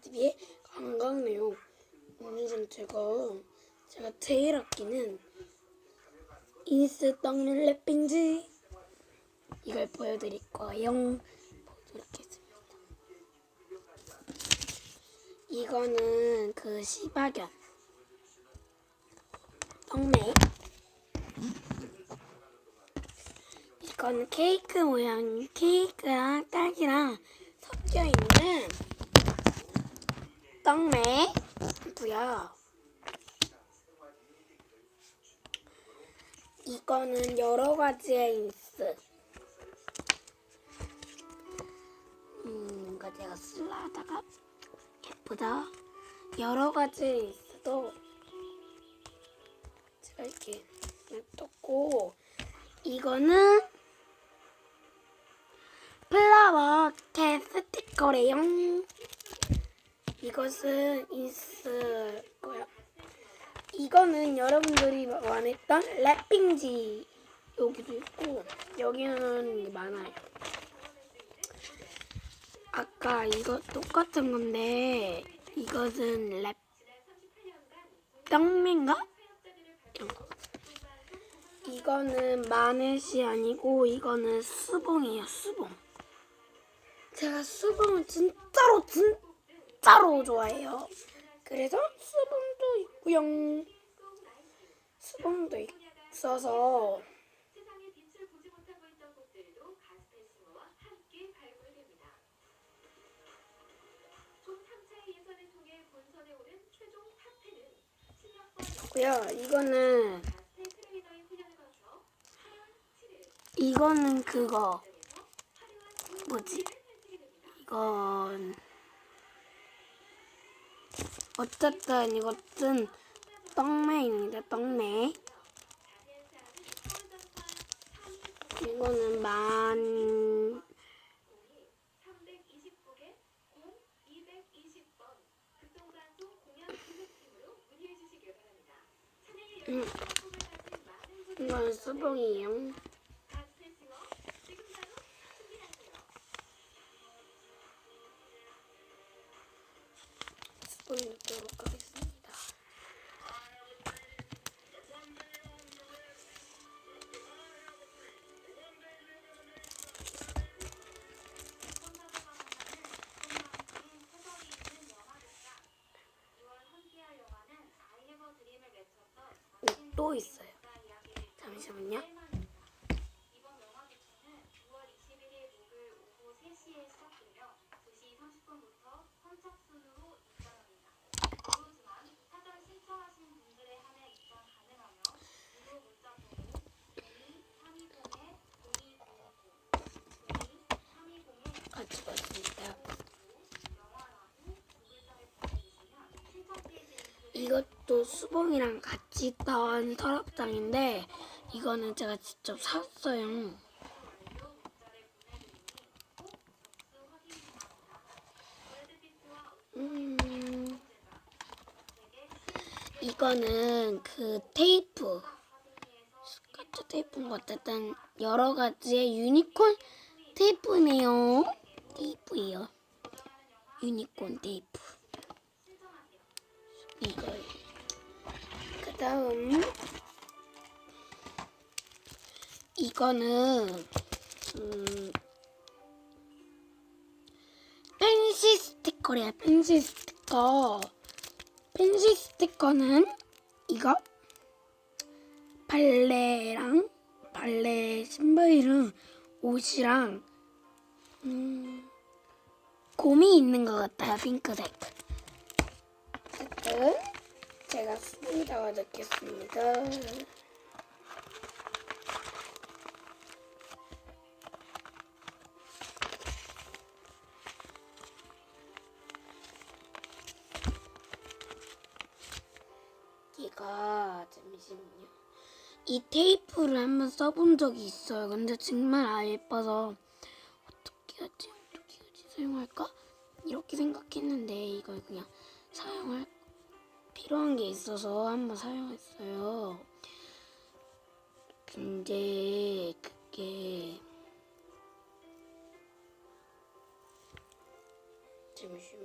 TV의 건강네요. 오늘은 제가 제가 제일 아끼는 인스 떡면 랩핑즈 이걸 보여드릴 거예요. 보도록 하겠습니다. 이거는 그 시바견 떡메 이거는 케이크 모양 케이크랑 딸기랑 섞여 있는 떡메고요. 이거는 여러 가지의 인스. 음, 뭔가 제가 쓸라 하다가 예쁘다. 여러 가지의 인스도 제가 이렇게 떴고 이거는 플라워 캣 스티커래요. 이것은 인스고요. 이거는 여러분들이 원했던 랩핑지 여기도 있고 여기는 많아요. 아까 이거 똑같은 건데 이것은 랩 거. 이거는 마넷이 아니고 이거는 수봉이에요. 수봉. 제가 수봉을 진짜로 진짜 로 좋아해요. 그래서 수봉도 있고요. 수봉도 있어서 세상의 빛을 보지 못하고 있던 곳들도 가스페시모와 함께 발굴됩니다. 총 3차의 예선을 통해 본선에 오른 최종 탑10은 실력과 고요. 이거는 이거는 그거 뭐지? 이건 어쨌든 이것은 떡매입니다. 떡매. 이거는 만 329개 0220번 극동산소 문자 번호 02-320에 0200 02-320에 같이 봤습니다. 영화라고 두 글자를 보내주시면 신청 페이지 링크를 이것도 수봉이랑 같이 나온 서랍장인데 이거는 제가 직접 샀어요. 음, 이거는 그 테이프 스카트 테이프인 것 같았던 여러 가지의 유니콘 테이프네요. 테이프예요. 유니콘 테이프. 이거. 그 다음 이거는 음, 펜시 스티커래요. 펜시 스티커. 펜시 스티커는 이거 발레랑 발레 신발이랑 옷이랑 음, 곰이 있는 것 같아요. 핑크색. 어쨌든 제가 쓰다가 넣겠습니다. 여기가 잠시만요. 이 테이프를 한번 써본 적이 있어요. 근데 정말 아 예뻐서 어떻게 하지? 어떻게 하지? 사용할까? 이렇게 생각했는데 이걸 그냥 사용할 필요한 게 있어서 한번 사용했어요. 근데 그게 잠시만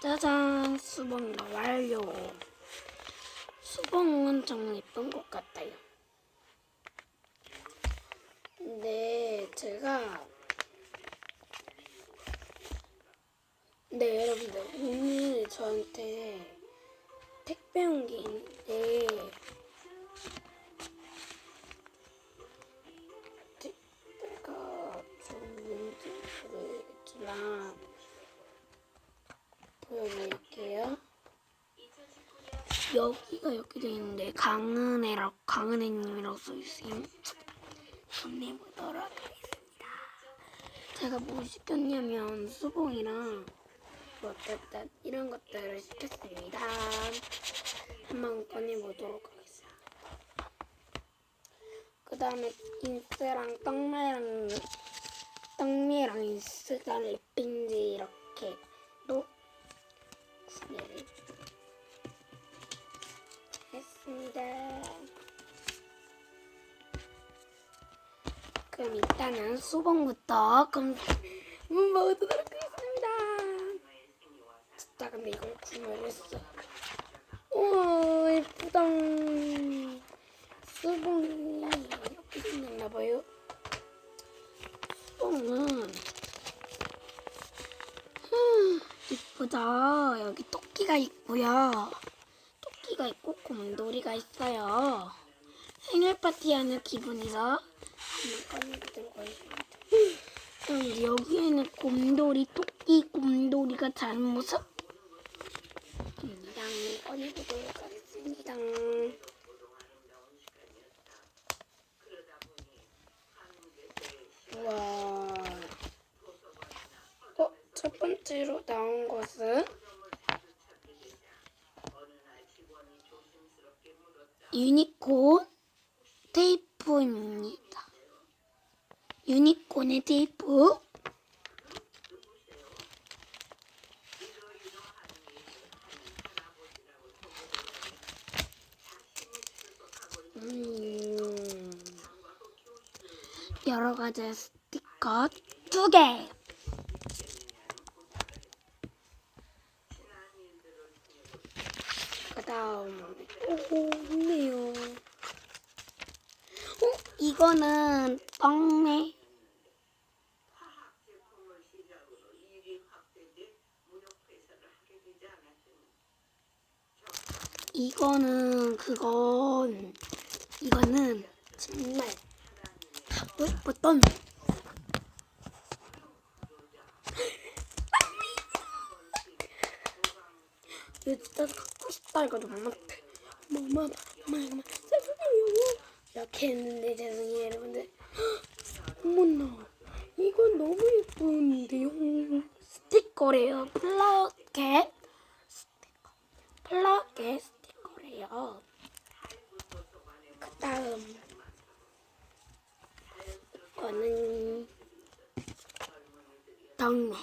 짜잔 수봉 완료 수봉은 정말 예쁜 것 같아요. 제가 네 여러분들 오늘 저한테 택배 온 게 있는데 택배가 좀 뭔지 모르겠지만 보여드릴게요. 여기가 이렇게 돼 있는데 강은혜라고 강은혜님이라고 써 있어요. 건네보도록 하겠습니다. 제가 뭐 시켰냐면 수봉이랑 뭐 어쨌든 이런 것들을 시켰습니다. 한번 꺼내보도록 하겠습니다. 그 다음에 인스랑 떡매랑 떡미랑 인스가 랩인지 이렇게 일단은 수봉부터 검 음, 먹도록 하겠습니다. 진짜 근데 이걸 구매를 했어. 우와 예쁘다. 수봉이 이렇게 생겼나봐요. 음, 이쁘다. 여기 토끼가 있고요. 토끼가 있고 곰돌이가 있어요. 생일 파티하는 기분이라 한번 하겠습니다. 그럼 여기에는 곰돌이, 토끼, 곰돌이가 자는 모습 입니다. 꺼내보도록 하겠습니다. 우와. 어, 첫 번째로 나온 것은 유니콘 테이프입니다. 유니콘의 테이프. 음, 여러 가지 스티커 두 개. 그다음 오 있네요. 어 이거는 떡네. 이거는 그건 이거는 정말 갖고 싶었던 이거 진짜 갖고 싶다 이거 엄마한테 엄마 엄마 엄마. 죄송해요. 이렇게 했는데 죄송해요 여러분들. 어머나 이건 너무 예쁜데요. 스티커래요. 플라켓 스티커. 플라켓 스티커래요. 그 다음 이거는 덕네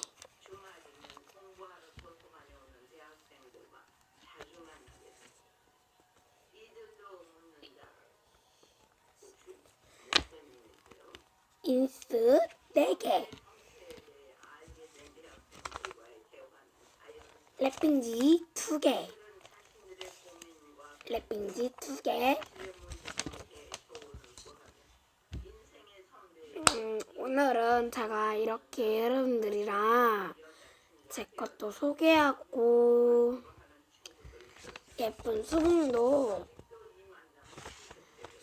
인스 4개. 랩핑지 2개. 랩핑지 2개 음, 오늘은 제가 이렇게 여러분들이랑 제 것도 소개하고 예쁜 수분도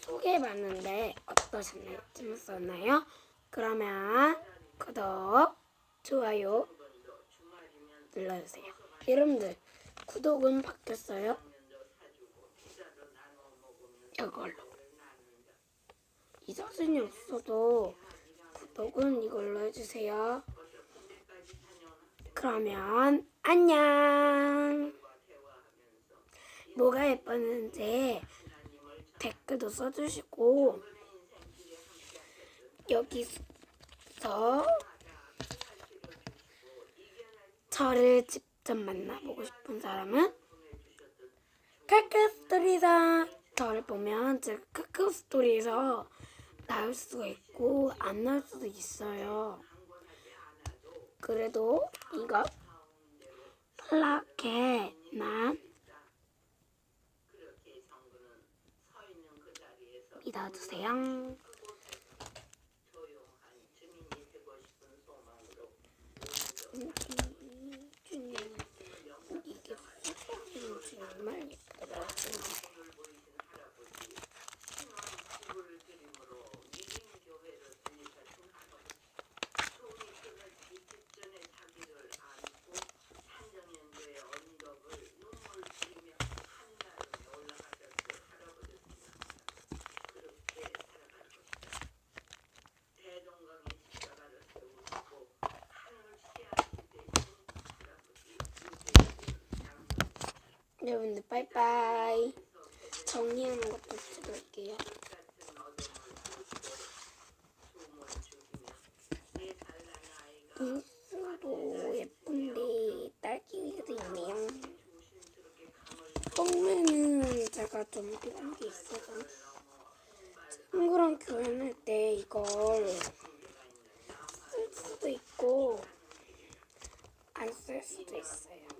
소개해봤는데 어떠셨나요? 재밌었나요? 그러면 구독, 좋아요 눌러주세요. 여러분들 구독은 바뀌었어요? 이걸로 이사진이 없어도 구독은 이걸로 해주세요. 그러면 안녕. 뭐가 예뻤는지 댓글도 써주시고 여기서 저를 직접 만나보고 싶은 사람은 카카스토리에서 저를 보면 제가 카카스토리에서 나올 수가 있고 안 나올 수도 있어요. 그래도 이거 플라켓 난 믿어주세요. 이게 정말 예쁘다. 빠이빠이. 정리하는 것도 찍을게요. 인수도 예쁜데 딸기도 있네요. 똥매는 제가 좀 필요한 게 있어서 친구랑 교환할 때 이걸 쓸 수도 있고 안 쓸 수도 있어요.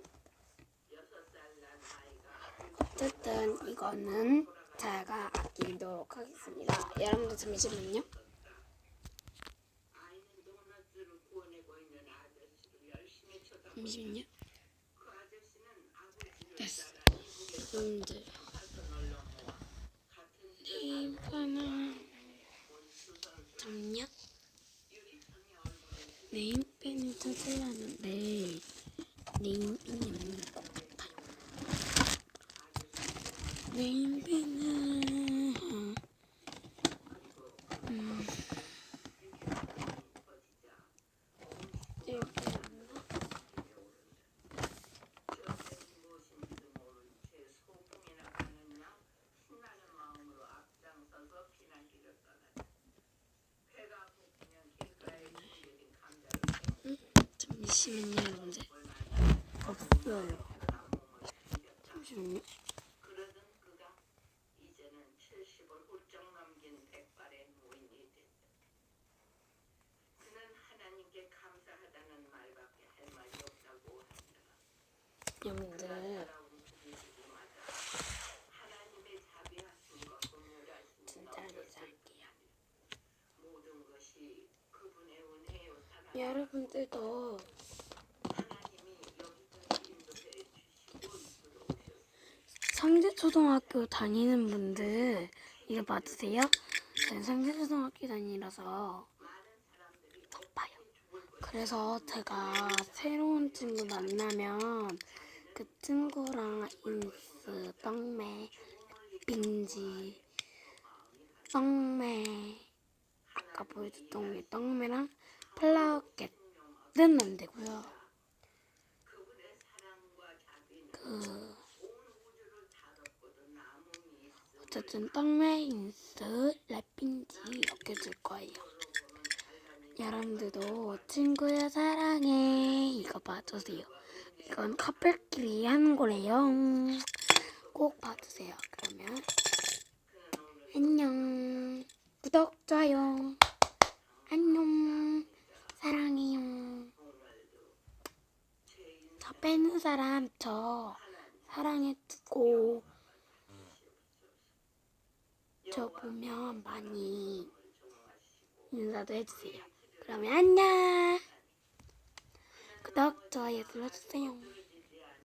어쨌든 이거는 제가 아끼도록 하겠습니다. 여러분들 잠시만요. 잠시만요. 됐어. 여러분들. 네임펜은 잠깐만요. 네임펜을 찾으려는데 네임펜이 없는 것 같아요. 네임펜은 음 이렇게 없나? 잠시만요, 여러분들. 없어요. 잠시만요. 여러분들. 진짜 인사할게요. 여러분들도 상대초등학교 다니는 분들 이거 받으세요? 저는 상대초등학교 다니라서 바빠요. 그래서 제가 새로운 친구 만나면 그 친구랑 인스, 떡매, 빈지, 떡매 아까 보여줬던 게 떡매랑 플라워켓은 안 되고요. 그 어쨌든 떡매 인스 랩핑지 이렇게 줄 거예요. 여러분들도 친구야 사랑해 이거 봐주세요. 이건 커플끼리 하는 거래요. 꼭 봐주세요. 그러면 안녕 구독 좋아요 안녕 사랑해요. 저 빼는 사람 저 사랑해 두고 저 보면 많이 인사도 해주세요. 그러면 안녕. 구독, 좋아요 눌러주세요.